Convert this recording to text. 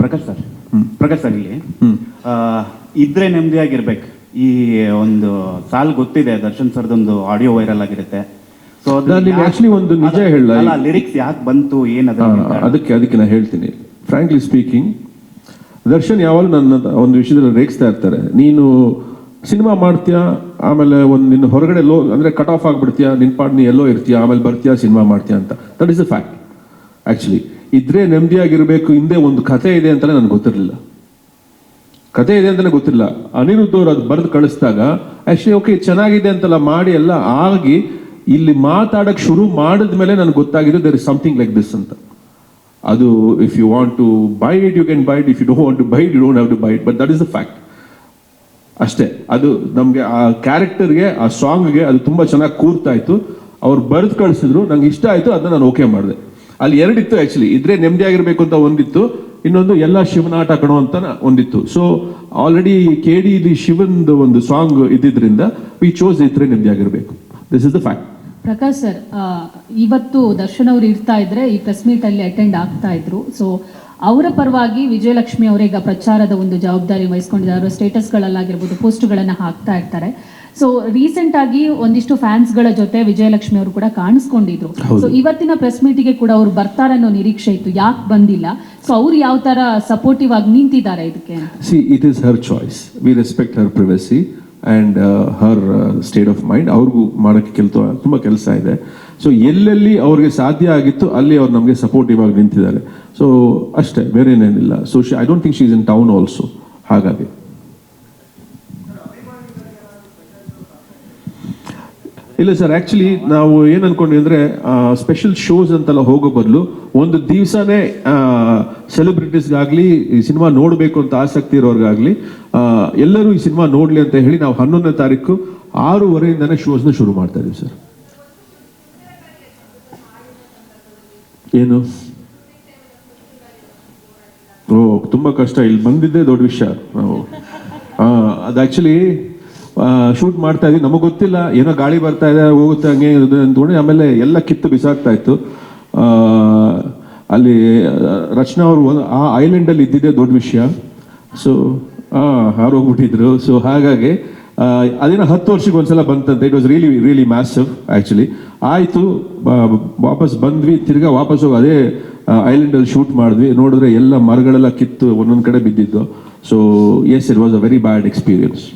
Prakash sir. Prakash sir ಇಲ್ಲಿ. ಇದ್ರೆ ನೆಮ್ಮದಿಯಾಗಿರ್ಬೇಕು. ಈ ಒಂದು ಸಾಲ್ ಗೊತ್ತಿದೆ ದರ್ಶನ್ ಸರ್ದೊಂದು ಆಡಿಯೋ ವೈರಲ್ ಆಗಿರುತ್ತೆ. ಸೊ actually ಒಂದು ನಿಜ ಹೇಳಲಾ? ಲಿರಿಕ್ಸ್ ಯಾಕೆ ಬಂತು ಏನದ ಅದಕ್ಕೆ ಅದಕ್ಕೆ ನಾನು ಹೇಳ್ತೀನಿ. ಫ್ರಾಂಕ್ಲಿ ಸ್ಪೀಕಿಂಗ್ ದರ್ಶನ್ ಯಾವಾಗಲೂ ನನ್ನ ಒಂದು ವಿಷಯದಲ್ಲಿ ರೇಗಿಸ್ತಾ ಇರ್ತಾರೆ. ನೀನು ಸಿನಿಮಾ ಮಾಡ್ತೀಯಾ ಆಮೇಲೆ ಒಂದು ನಿನ್ನ ಹೊರಗಡೆ ಲೋ ಅಂದ್ರೆ ಕಟ್ ಆಫ್ ಆಗ್ಬಿಡ್ತೀಯಾ ನಿನ್ ಪಾಡ್ ನೀ ಎಲ್ಲೋ ಇರ್ತೀಯಾ ಆಮೇಲೆ ಬರ್ತೀಯಾ ಸಿನಿಮಾ ಮಾಡ್ತೀಯ ಅಂತ. That is a fact actually ಇದ್ರೆ ನೆಮ್ಮದಿಯಾಗಿರಬೇಕು, ಹಿಂದೆ ಒಂದು ಕಥೆ ಇದೆ ಅಂತಲೇ ನನಗೆ ಗೊತ್ತಿರಲಿಲ್ಲ. ಕತೆ ಇದೆ ಅಂತಲೇ ಗೊತ್ತಿಲ್ಲ ಅನಿರುದ್ಧ ಅವ್ರು ಅದು ಬರೆದು ಕಳಿಸಿದಾಗ ಆಕ್ಚುಲಿ ಓಕೆ ಚೆನ್ನಾಗಿದೆ ಅಂತೆಲ್ಲ, ಮಾಡಿ ಎಲ್ಲ ಆಗಿ ಇಲ್ಲಿ ಮಾತಾಡಕ್ಕೆ ಶುರು ಮಾಡಿದ ಮೇಲೆ ನನಗೆ ಗೊತ್ತಾಗಿದೆ there is something like this ಅಂತ. ಅದು if you want to buy it you can buy it if you don't want to buy it you don't have to buy it but that is the fact ಅಷ್ಟೇ. ಅದು ನಮಗೆ ಆ ಕ್ಯಾರೆಕ್ಟರ್ಗೆ ಆ ಸಾಂಗ್ಗೆ ಅದು ತುಂಬ ಚೆನ್ನಾಗಿ ಕೂರ್ತಾ ಇತ್ತು ಅವ್ರು ಬರೆದು ಕಳಿಸಿದ್ರು. ನಂಗೆ ಇಷ್ಟ ಆಯಿತು, ಅದನ್ನ ನಾನು ಓಕೆ ಮಾಡಿದೆ. ಅಲ್ಲಿ ಎರಡಿತ್ತು ಆ್ಯಕ್ಚುಲಿ ಇದ್ರೆ ನೆಮ್ಮದಿ ಆಗಿರಬೇಕು ಅಂತ ಒಂದಿತ್ತು. ಇನ್ನೊಂದು ಎಲ್ಲ ಶಿವನಾಟ ಕಣೋ ಅಂತ ಒಂದಿತ್ತು. ಸೊ ಆಲ್ರೆಡಿ ಕೆ ಡಿ ಇಲ್ಲಿ ಶಿವನ್ದು ಒಂದು ಸಾಂಗ್ ಇದ್ದಿದ್ರಿಂದ ವಿ ಚೋಸ್ ಇದ್ರೆ ನೆಮ್ಮದಿ ಆಗಿರಬೇಕು. This is the fact Prakash sir ಇವತ್ತು ದರ್ಶನ್ ಅವರು ಇರ್ತಾ ಇದ್ರೆ ಈ ಪ್ರೆಸ್ ಮೀಟ್ ಅಲ್ಲಿ ಅಟೆಂಡ್ ಆಗ್ತಾ ಇದ್ರು. ಸೊ ಅವರ ಪರವಾಗಿ ವಿಜಯಲಕ್ಷ್ಮಿ ಅವರೀಗ ಪ್ರಚಾರದ ಒಂದು ಜವಾಬ್ದಾರಿ ವಹಿಸ್ಕೊಂಡಿದ್ದಾರೆ. ಅವರ ಸ್ಟೇಟಸ್ಗಳಲ್ಲಾಗಿರ್ಬೋದು ಪೋಸ್ಟ್ಗಳನ್ನು ಹಾಕ್ತಾ ಇರ್ತಾರೆ. ಸೊ ರೀಸೆಂಟ್ ಆಗಿ ಒಂದಿಷ್ಟು ಫ್ಯಾನ್ಸ್ಗಳ ಜೊತೆ ವಿಜಯಲಕ್ಷ್ಮಿ ಅವರು ಕೂಡ ಕಾಣಿಸ್ಕೊಂಡಿದ್ರು. ಸೊ ಇವತ್ತಿನ ಪ್ರೆಸ್ ಮೀಟಿಗೆ ಕೂಡ ಅವ್ರು ಬರ್ತಾರೆ ಅನ್ನೋ ನಿರೀಕ್ಷೆ ಇತ್ತು. ಯಾಕೆ ಬಂದಿಲ್ಲ? ಸೊ ಅವ್ರು ಯಾವ ತರ ಸಪೋರ್ಟಿವ್ ಆಗಿ ನಿಂತಿದ್ದಾರೆ ಇದಕ್ಕೆ see it is her choice we respect her privacy and her state of mind ಅವ್ರಿಗೂ ಮಾಡೋಕ್ಕೆ ಕೆಲಸ ತುಂಬ ಕೆಲಸ ಇದೆ. ಸೊ ಎಲ್ಲೆಲ್ಲಿ ಅವ್ರಿಗೆ ಸಾಧ್ಯ ಆಗಿತ್ತು ಅಲ್ಲಿ ಅವ್ರು ನಮಗೆ ಸಪೋರ್ಟಿವ್ ಆಗಿ ನಿಂತಿದ್ದಾರೆ. ಸೊ ಅಷ್ಟೇ ಬೇರೆ ಏನೇನಿಲ್ಲ so she I don't think she is in town also ಹಾಗಾಗಿ. ಇಲ್ಲ ಸರ್ ಆಕ್ಚುಲಿ ನಾವು ಏನು ಅನ್ಕೊಂಡ್ವಿ ಅಂದರೆ ಸ್ಪೆಷಲ್ ಶೋಸ್ ಅಂತೆಲ್ಲ ಹೋಗೋ ಬದಲು ಒಂದು ದಿವಸನೇ ಸೆಲೆಬ್ರಿಟೀಸ್ಗಾಗಲಿ ಈ ಸಿನಿಮಾ ನೋಡಬೇಕು ಅಂತ ಆಸಕ್ತಿ ಇರೋರ್ಗಾಗ್ಲಿ ಎಲ್ಲರೂ ಈ ಸಿನಿಮಾ ನೋಡಲಿ ಅಂತ ಹೇಳಿ ನಾವು ಹನ್ನೊಂದನೇ ತಾರೀಕು ಆರೂವರೆಯಿಂದನೇ ಶೋಸ್ನ ಶುರು ಮಾಡ್ತಾ ಇದೀವಿ ಸರ್. ಏನು? ಓ, ತುಂಬಾ ಕಷ್ಟ. ಇಲ್ಲಿ ಬಂದಿದ್ದೇ ದೊಡ್ಡ ವಿಷಯ. ನಾವು ಅದು ಆಕ್ಚುಲಿ ಶೂಟ್ ಮಾಡ್ತಾ ಇದ್ವಿ. ನಮಗೆ ಗೊತ್ತಿಲ್ಲ. ಏನೋ ಗಾಳಿ ಬರ್ತಾ ಇದೆ, ಹೋಗುತ್ತೆ, ಹಂಗೆ ಅಂದ್ಕೊಂಡು ಆಮೇಲೆ ಎಲ್ಲ ಕಿತ್ತು ಬಿಸಾಕ್ತಾ ಇತ್ತು. ಅಲ್ಲಿ, ರಚನಾ ಅವರು ಆ ಐಲ್ಯಾಂಡಲ್ಲಿ ಇದ್ದಿದ್ದೆ ದೊಡ್ಡ ವಿಷಯ. ಸೊ ಹಾರೋಗ್ಬಿಟ್ಟಿದ್ರು. ಸೊ ಹಾಗಾಗಿ ಅದೇನೋ ಹತ್ತು ವರ್ಷಕ್ಕೆ ಒಂದ್ಸಲ ಬಂತಂತೆ. It was really really massive actually ಆಯಿತು ವಾಪಸ್ ಬಂದ್ವಿ. ತಿರ್ಗಾ ವಾಪಸ್ ಹೋಗಿ ಅದೇ ಐಲ್ಯಾಂಡಲ್ಲಿ ಶೂಟ್ ಮಾಡಿದ್ವಿ. ನೋಡಿದ್ರೆ ಎಲ್ಲ ಮರಗಳೆಲ್ಲ ಕಿತ್ತು, ಒಂದೊಂದು ಕಡೆ ಬಿದ್ದಿದ್ದು. So yes it was a very bad experience